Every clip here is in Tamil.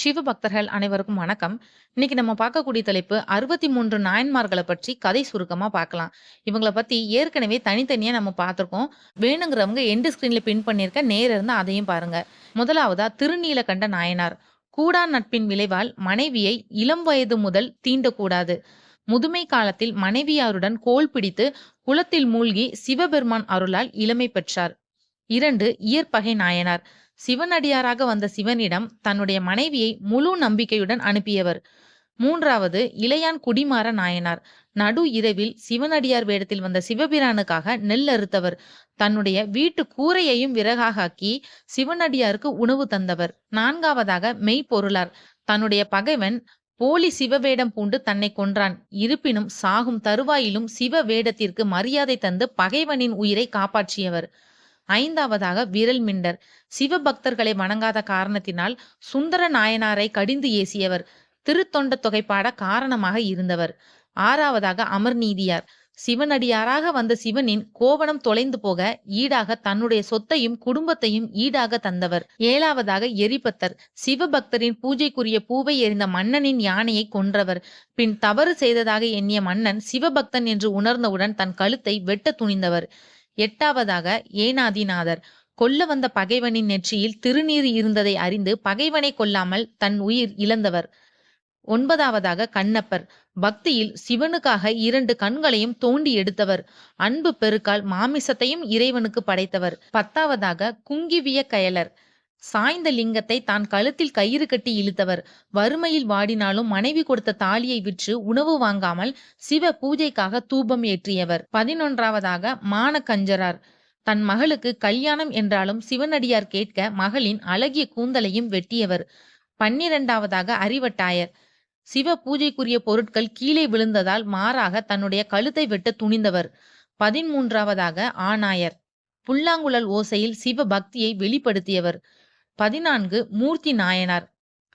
சிவபக்தர்கள் அனைவருக்கும் வணக்கம். இன்னைக்கு நம்ம பார்க்கக்கூடிய தலைப்பு அறுபத்தி மூன்று நாயன்மார்களை பற்றி கதை சுருக்கமா பார்க்கலாம். இவங்கள பத்தி ஏற்கனவே தனித்தனியா நம்ம பார்த்துருக்கோம். வேணுங்கிறவங்க எண்டு ஸ்கிரீன்ல பின் பண்ணியிருக்க நேர இருந்தா அதையும் பாருங்க. முதலாவதா திருநீலகண்ட நாயனார். கூடா நட்பின் விளைவால் மனைவியை இளம் வயது முதல் தீண்டக்கூடாது. முதுமை காலத்தில் மனைவியாருடன் கோல் பிடித்து குளத்தில் மூழ்கி சிவபெருமான் அருளால் இளமை பெற்றார். இரண்டு இயற்பகை நாயனார். சிவனடியாராக வந்த சிவனிடம் தன்னுடைய மனைவியை முழு நம்பிக்கையுடன் அனுப்பியவர். மூன்றாவது இளையான் குடிமாற நாயனார். நடு இரவில் சிவனடியார் வேடத்தில் வந்த சிவபிரானுக்காக நெல் அறுத்தவர். தன்னுடைய வீட்டு கூரையையும் விறகாக ஆக்கி சிவனடியாருக்கு உணவு தந்தவர். நான்காவதாக மெய்ப்பொருளார். தன்னுடைய பகைவன் போலி சிவவேடம் பூண்டு தன்னை கொன்றான். இருப்பினும் சாகும் தருவாயிலும் சிவ வேடத்திற்கு மரியாதை தந்து பகைவனின் உயிரை காப்பாற்றியவர். ஐந்தாவதாக விரல் மிண்டர். சிவபக்தர்களை வணங்காத காரணத்தினால் சுந்தர நாயனாரை கடிந்து ஏசியவர். திருத்தொண்ட தொகைப்பாட காரணமாக இருந்தவர். ஆறாவதாக அமர்நீதியார். சிவனடியாராக வந்த சிவனின் கோவணம் தொலைந்து போக ஈடாக தன்னுடைய சொத்தையும் குடும்பத்தையும் ஈடாக தந்தவர். ஏழாவதாக எரிபத்தர். சிவபக்தரின் பூஜைக்குரிய பூவை எறிந்த மன்னனின் யானையை கொன்றவர். பின் தவறு செய்ததாக எண்ணிய மன்னன் சிவபக்தன் என்று உணர்ந்தவுடன் தன் கழுத்தை வெட்ட துணிந்தவர். எட்டாவதாக ஏனாதிநாதர். கொல்ல வந்த பகைவனின் நெற்றியில் திருநீறு இருந்ததை அறிந்து பகைவனை கொல்லாமல் தன் உயிர் இழந்தவர். ஒன்பதாவதாக கண்ணப்பர். பக்தியில் சிவனுக்காக இரண்டு கண்களையும் தோண்டி எடுத்தவர். அன்பு பெருக்கால் மாமிசத்தையும் இறைவனுக்கு படைத்தவர். 10வதாக குங்கிவிய கயலர். சாய்ந்த லிங்கத்தை தான் கழுத்தில் கயிறு கட்டி இழுத்தவர். வறுமையில் வாடினாலும் மனைவி கொடுத்த தாலியை விற்று உணவு வாங்காமல் சிவ பூஜைக்காக தூபம் ஏற்றியவர். பதினொன்றாவதாக மான கஞ்சரார் தன் மகளுக்கு கல்யாணம் என்றாலும் சிவனடியார் கேட்க மகளின் அழகிய கூந்தலையும் வெட்டியவர். பன்னிரண்டாவதாக அறிவட்டாயர் சிவ பூஜைக்குரிய பொருட்கள் கீழே விழுந்ததால் மாறாக தன்னுடைய கழுத்தை வெட்ட துணிந்தவர். பதிமூன்றாவதாக ஆணாயர் புல்லாங்குழல் ஓசையில் சிவ பக்தியை வெளிப்படுத்தியவர். 14 மூர்த்தி நாயனார்.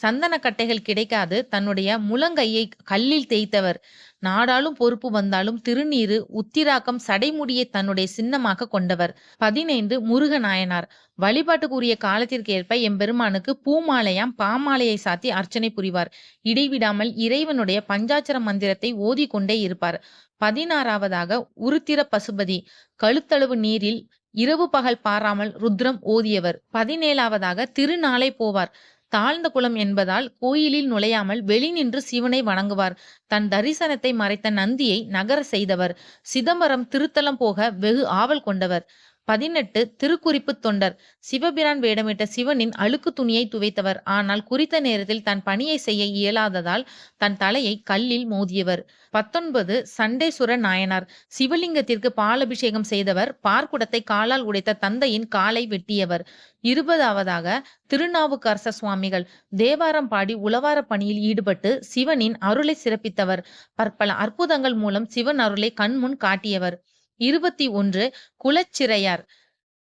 சந்தன கட்டைகள் கிடைக்காது தன்னுடைய முழங்கையை கல்லில் தேய்த்தவர். நாடாலும் பொறுப்பு வந்தாலும் திருநீறு, உத்திராக்கம், சடைமுடியை தன்னுடைய சின்னமாக கொண்டவர். 15 முருக நாயனார். வழிபாட்டுக்குரிய காலத்திற்கு ஏற்ப எம்பெருமானுக்கு பூமாலையாம் பாமாலையை சாத்தி அர்ச்சனை புரிவார். இடைவிடாமல் இறைவனுடைய பஞ்சாட்சர மந்திரத்தை ஓதிக்கொண்டே இருப்பார். 16வதாக உருத்திர பசுபதி. கழுத்தளவு நீரில் இரவு பகல் பாராமல் ருத்ரம் ஓதியவர். 17வதாக திருநாளை போவார். தாழ்ந்த குளம் என்பதால் கோயிலில் நுழையாமல் வெளிநின்று சிவனை வணங்குவார். தன் தரிசனத்தை மறைத்த நந்தியை நகர செய்தவர். சிதம்பரம் திருத்தலம் போக வெகு ஆவல் கொண்டவர். 18 திருக்குறிப்புத் தொண்டர். சிவபிரான் வேடமிட்ட சிவனின் அழுக்கு துணியை துவைத்தவர். ஆனால் குறித்த நேரத்தில் தன் பணியை செய்ய இயலாததால் தன் தலையை கல்லில் மோதியவர். 19 சண்டேசுர நாயனார். சிவலிங்கத்திற்கு பாலபிஷேகம் செய்தவர். பார்க்குடத்தை காலால் உடைத்த தந்தையின் காலை வெட்டியவர். 20வதாக திருநாவுக்கரச சுவாமிகள். தேவாரம் பாடி உளவார பணியில் ஈடுபட்டு சிவனின் அருளை சிறப்பித்தவர். பற்பல அற்புதங்கள் மூலம் சிவன் அருளை கண்முன் காட்டியவர். 21 குலச்சிறையார்.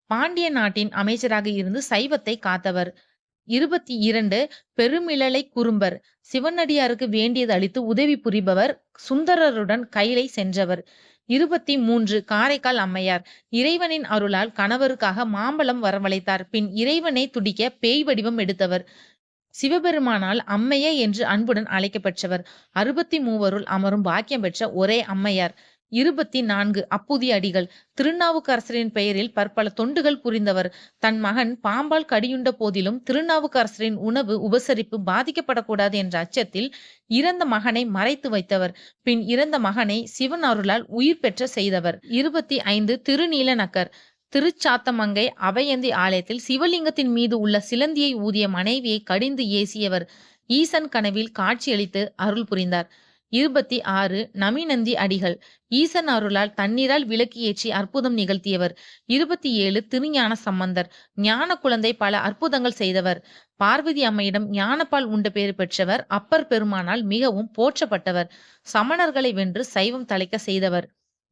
பாண்டிய நாட்டின் அமைச்சராக இருந்து சைவத்தை காத்தவர். 22 பெருமிழலைக் குறும்பர். சிவனடியாருக்கு வேண்டியது அளித்து உதவி புரிபவர். சுந்தரருடன் கைலை சென்றவர். 23 காரைக்கால் அம்மையார். இறைவனின் அருளால் கணவருக்காக மாம்பழம் வரவழைத்தார். பின் இறைவனை துடிக்க பேய் வடிவம் எடுத்தவர். சிவபெருமானால் அம்மையே என்று அன்புடன் அழைக்கப்பெற்றவர். 63ருள் அமரும் பாக்கியம் பெற்ற ஒரே அம்மையார். 24 அப்புதி அடிகள். திருநாவுக்கரசரின் பெயரில் பற்பல தொண்டுகள் புரிந்தவர். தன் மகன் பாம்பால் கடியுண்ட போதிலும் திருநாவுக்கரசரின் உணவு உபசரிப்பு பாதிக்கப்படக்கூடாது என்ற அச்சத்தில் இறந்த மகனை மறைத்து வைத்தவர். பின் இறந்த மகனை சிவன் அருளால் உயிர் பெற்ற செய்தவர். 25 திருநீலநக்கர். திருச்சாத்தமங்கை அபயந்தி ஆலயத்தில் சிவலிங்கத்தின் மீது உள்ள சிலந்தியை ஊதிய மனைவியை கடிந்து ஏசியவர். ஈசன் கனவில் காட்சியளித்து அருள் புரிந்தார். 26 நமிநந்தி அடிகள். ஈசன் அருளால் தண்ணீரால் விளக்கு ஏற்றி அற்புதம் நிகழ்த்தியவர். 27 திருஞான சம்பந்தர். ஞான குழந்தை பல அற்புதங்கள் செய்தவர். பார்வதி அம்மையிடம் ஞானப்பால் உண்ட பேறு பெற்றவர். அப்பர் பெருமானால் மிகவும் போற்றப்பட்டவர். சமணர்களை வென்று சைவம் தலைக்க செய்தவர்.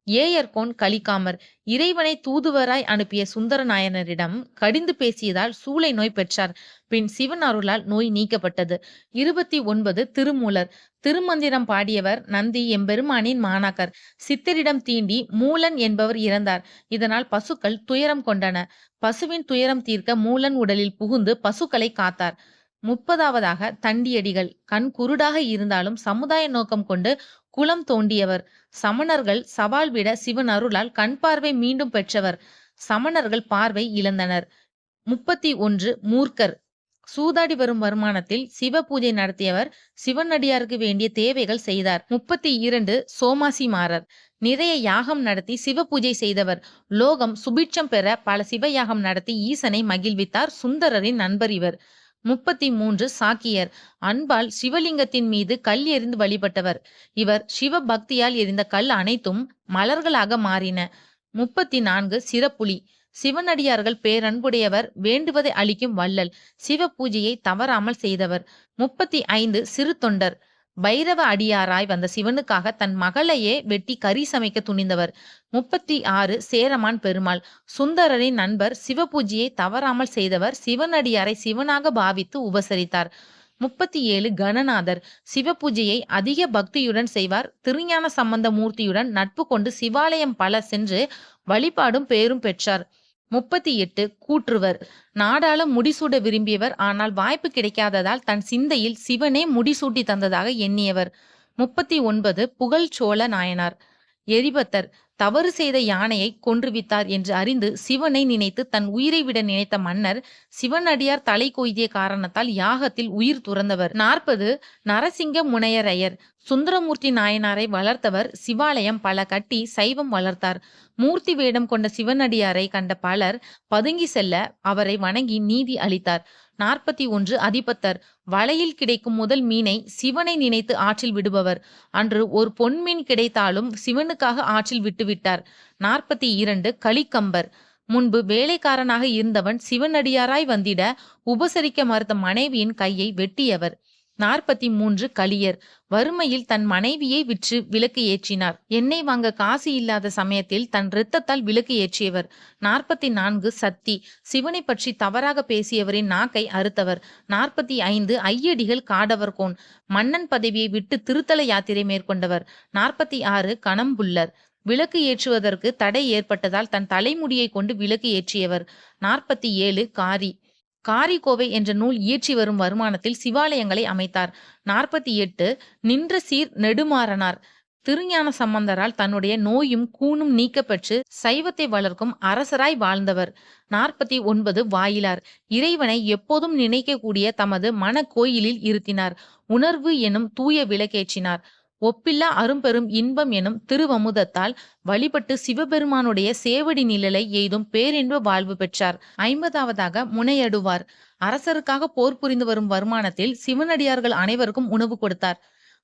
ஏயர்கோன் கலிக்காமர். இறைவனை தூதுவராய் அனுப்பிய சுந்தர நாயனரிடம் கடிந்து பேசியதால் சூளை நோய் பெற்றார். பின் சிவன் அருளால் நோய் நீக்கப்பட்டது. 29 திருமூலர். திருமந்திரம் பாடியவர் நந்தி எம்பெருமானின் மாணாக்கர். சித்தரிடம் தீண்டி மூலன் என்பவர் இறந்தார். இதனால் பசுக்கள் துயரம் கொண்டன. பசுவின் துயரம் தீர்க்க மூலன் உடலில் புகுந்து பசுக்களை காத்தார். முப்பதாவதாக தண்டியடிகள் கண் குருடாக இருந்தாலும் சமுதாய நோக்கம் கொண்டு குளம் தோண்டியவர். சமணர்கள் சவால் விட சிவன் அருளால் கண் பார்வை மீண்டும் பெற்றவர். சமணர்கள் பார்வை இழந்தனர். முப்பத்தி ஒன்று மூர்க்கர். சூதாடி வரும் வருமானத்தில் சிவ பூஜை நடத்தியவர் சிவனடியாருக்கு வேண்டிய தேவைகள் செய்தார். முப்பத்தி இரண்டு சோமாசி மாறர். நிறைய யாகம் நடத்தி சிவ பூஜை செய்தவர். லோகம் சுபிட்சம் பெற பல சிவ யாகம் நடத்தி ஈசனை மகிழ்வித்தார் சுந்தரரின் நண்பர் இவர். முப்பத்தி மூன்று சாக்கியர். அன்பால் சிவலிங்கத்தின் மீது கல் எறிந்து வழிபட்டவர். இவர் சிவ பக்தியால் எரிந்த கல் அனைத்தும் மலர்களாக மாறின. முப்பத்தி நான்கு சிறப்புலி. சிவனடியார்கள் பேரன்புடையவர் வேண்டுவதை அளிக்கும் வள்ளல். சிவ பூஜையை தவறாமல் செய்தவர். முப்பத்தி ஐந்து சிறு தொண்டர் பைரவ அடியாராய் வந்த சிவனுக்காக தன் மகளையே வெட்டி கறி சமைக்க துணிந்தவர். முப்பத்தி ஆறு சேரமான் பெருமாள். சுந்தரரின் நண்பர் சிவபூஜையை தவறாமல் செய்தவர் சிவனடியாரை சிவனாக பாவித்து உபசரித்தார். முப்பத்தி ஏழு கணநாதர். சிவ பூஜையை அதிக பக்தியுடன் செய்வார். திருஞான சம்பந்த மூர்த்தியுடன் நட்பு கொண்டு சிவாலயம் பல சென்று வழிபாடும் பேரும் பெற்றார். முப்பத்தி எட்டு கூற்றுவர். நாடாள முடிசூட விரும்பியவர் ஆனால் வாய்ப்பு கிடைக்காததால் தன் சிந்தையில் சிவனே முடிசூட்டி தந்ததாக எண்ணியவர். முப்பத்தி ஒன்பது புகழ் சோழ நாயனார். எரிபத்தர் தவறு செய்த யானையை கொன்றுவித்தார் என்று அறிந்து சிவனை நினைத்து தன் உயிரை விட நினைத்த மன்னர் சிவனடியார் தலை கொய்திய காரணத்தால் யாகத்தில் உயிர் துறந்தவர். நாற்பது நரசிங்க முனையரையர். சுந்தரமூர்த்தி நாயனாரை வளர்த்தவர் சிவாலயம் பல கட்டி சைவம் வளர்த்தார். மூர்த்தி வேடம் கொண்ட சிவனடியாரை கண்ட பலர் பதுங்கி செல்ல அவரை வணங்கி நீதி அளித்தார். நாற்பத்தி ஒன்று அதிபத்தர். வலையில் கிடைக்கும் முதல் மீனை சிவனை நினைத்து ஆற்றில் விடுபவர். அன்று ஒரு பொன்மீன் கிடைத்தாலும் சிவனுக்காக ஆற்றில் விட்டுவிட்டார் நாற்பத்தி இரண்டு களிக்கம்பர். முன்பு வேலைக்காரனாக இருந்தவன் சிவனடியாராய் வந்திட உபசரிக்க மறுத்த மனைவியின் கையை வெட்டியவர். நாற்பத்தி மூன்று களியர். வறுமையில் தன் மனைவியை விற்று விளக்கு ஏற்றினார். எண்ணெய் வாங்க காசு இல்லாத சமயத்தில் தன் இரத்தத்தால் விளக்கு ஏற்றியவர். நாற்பத்தி நான்கு சத்தி. சிவனை பற்றி தவறாக பேசியவரின் நாக்கை அறுத்தவர். நாற்பத்தி ஐந்து ஐயடிகள் காடவர் கோன். மன்னன் பதவியை விட்டு திருத்தல யாத்திரை மேற்கொண்டவர். நாற்பத்தி ஆறு கணம்புல்லர் விளக்கு ஏற்றுவதற்கு தடை ஏற்பட்டதால் தன் தலைமுடியை கொண்டு விளக்கு ஏற்றியவர். நாற்பத்தி ஏழு காரி. காரிகோவை என்ற நூல் இயற்றி வரும் வருமானத்தில் சிவாலயங்களை அமைத்தார். நாற்பத்தி எட்டு நின்ற சீர் நெடுமாறனார். திருஞான சம்பந்தரால் தன்னுடைய நோயும் கூணும் நீக்கப்பெற்று சைவத்தை வளர்க்கும் அரசராய் வாழ்ந்தவர். நாற்பத்தி ஒன்பது வாயிலார். இறைவனை எப்போதும் நினைக்கக்கூடிய தமது மன கோயிலில் இருத்தினார். உணர்வு எனும் தூய விளக்கேற்றினார். ஒப்பில்லா அரும்பெரும் இன்பம் எனும் திருவமுதத்தால் வழிபட்டு சிவபெருமானுடைய சேவடி நிழலை எய்தும் பேரின்ப வாழ்வு பெற்றார். ஐம்பதாவதாக முனையடுவார். அரசருக்காக போர் புரிந்து வரும் வருமானத்தில் சிவனடியார்கள் அனைவருக்கும் உணவு கொடுத்தார்.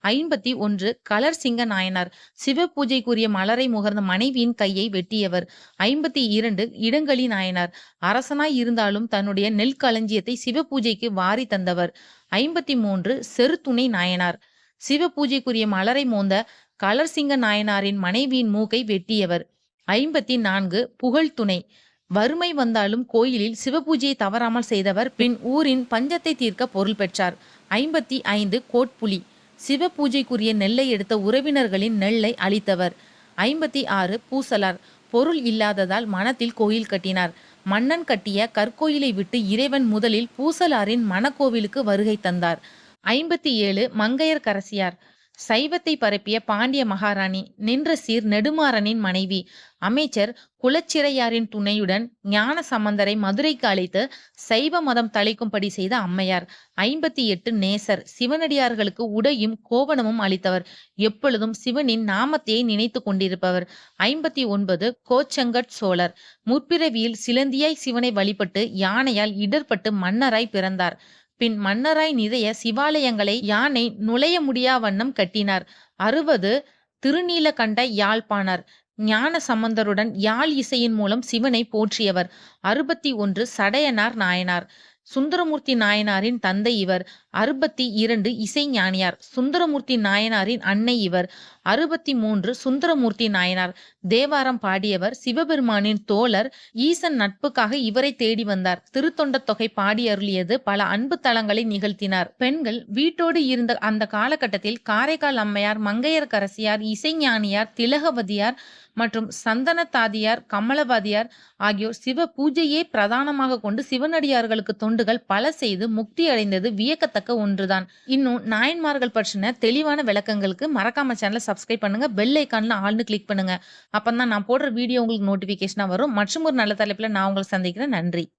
ஐம்பத்தி ஒன்று கலர் சிங்க நாயனார். சிவ பூஜைக்குரிய மலரை முகர்ந்த மனைவியின் கையை வெட்டியவர். ஐம்பத்தி இரண்டு இடங்களி நாயனார். அரசனாய் இருந்தாலும் தன்னுடைய நெல் களஞ்சியத்தை சிவ பூஜைக்கு வாரி தந்தவர். ஐம்பத்தி மூன்று செருத்துணை நாயனார். சிவ பூஜைக்குரிய மலரை மோந்த கலர்சிங்க நாயனாரின் மனைவியின் மூக்கை வெட்டியவர். ஐம்பத்தி நான்கு புகழ் துணை. வறுமை வந்தாலும் கோயிலில் சிவபூஜையை தவறாமல் செய்தவர் பின் ஊரின் பஞ்சத்தை தீர்க்க பொருள் பெற்றார். ஐம்பத்தி ஐந்து கோட்புலி. சிவ பூஜைக்குரிய நெல்லை எடுத்த உறவினர்களின் நெல்லை அளித்தவர் ஐம்பத்தி ஆறு பூசலார். பொருள் இல்லாததால் மனத்தில் கோயில் கட்டினார். மன்னன் கட்டிய கற்கோயிலை விட்டு இறைவன் முதலில் பூசலாரின் மணக்கோவிலுக்கு வருகை தந்தார். ஐம்பத்தி ஏழு மங்கையர் கரசியார் சைவத்தை பரப்பிய பாண்டிய மகாராணி நின்ற சீர் நெடுமாறனின் மனைவி அமைச்சர் குலச்சிறையாரின் துணையுடன் ஞான சம்பந்தரை மதுரைக்கு அழைத்து சைவ மதம் தழைக்கும்படி செய்த அம்மையார். ஐம்பத்தி எட்டு நேசர். சிவனடியார்களுக்கு உடையும் கோவணமும் அளித்தவர். எப்பொழுதும் சிவனின் நாமத்தையே நினைத்து கொண்டிருப்பவர். ஐம்பத்தி ஒன்பது கோச்சங்கட் சோழர். முற்பிறவியில் சிலந்தியாய் சிவனை வழிபட்டு யானையால் இடர்பட்டு மன்னராய் பிறந்தார். பின் மன்னராய் நிறைய சிவாலயங்களை யானை நுழைய முடியா வண்ணம் கட்டினார். அறுபது திருநீலகண்ட யாழ்ப்பாணர். ஞான சம்பந்தருடன் யாழ் இசையின் மூலம் சிவனை போற்றியவர். அறுபத்தி ஒன்று சடையனார் நாயனார். சுந்தரமூர்த்தி நாயனாரின் தந்தை இவர். 62 இசைஞானியார். சுந்தரமூர்த்தி நாயனாரின் அன்னை இவர். 63 சுந்தரமூர்த்தி நாயனார். தேவாரம் பாடியவர். சிவபெருமானின் தோழர். ஈசன் நட்புக்காக இவரை தேடி வந்தார். திருத்தொண்டத் தொகை பாடி அருளியது பல அன்பு தலங்களை நிகழ்த்தினார். பெண்கள் வீட்டோடு இருந்த அந்த காலகட்டத்தில் காரைக்கால் அம்மையார், மங்கையர்கரசியார் இசைஞானியார், திலகவதியார் மற்றும் சந்தனத்தாதியார், கமலவாதியார் ஆகியோர் சிவ பூஜையே பிரதானமாக கொண்டு சிவனடியார்களுக்கு தொண்டுகள் பல செய்து முக்தி அடைந்தது வியக்கத்தக்க ஒன்றுதான். இன்னும் நாயன்மார்கள் பற்றின தெளிவான விளக்கங்களுக்கு மறக்காம சேனல சப்ஸ்கிரைப் பண்ணுங்க. பெல் ஐகான்ல ஆள்னு கிளிக் பண்ணுங்க. அப்பந்தான் நான் போடுற வீடியோ உங்களுக்கு நோட்டிபிகேஷனா வரும். மற்றும் ஒரு நல்ல தலைப்புல நான் உங்களை சந்திக்கிறேன். நன்றி.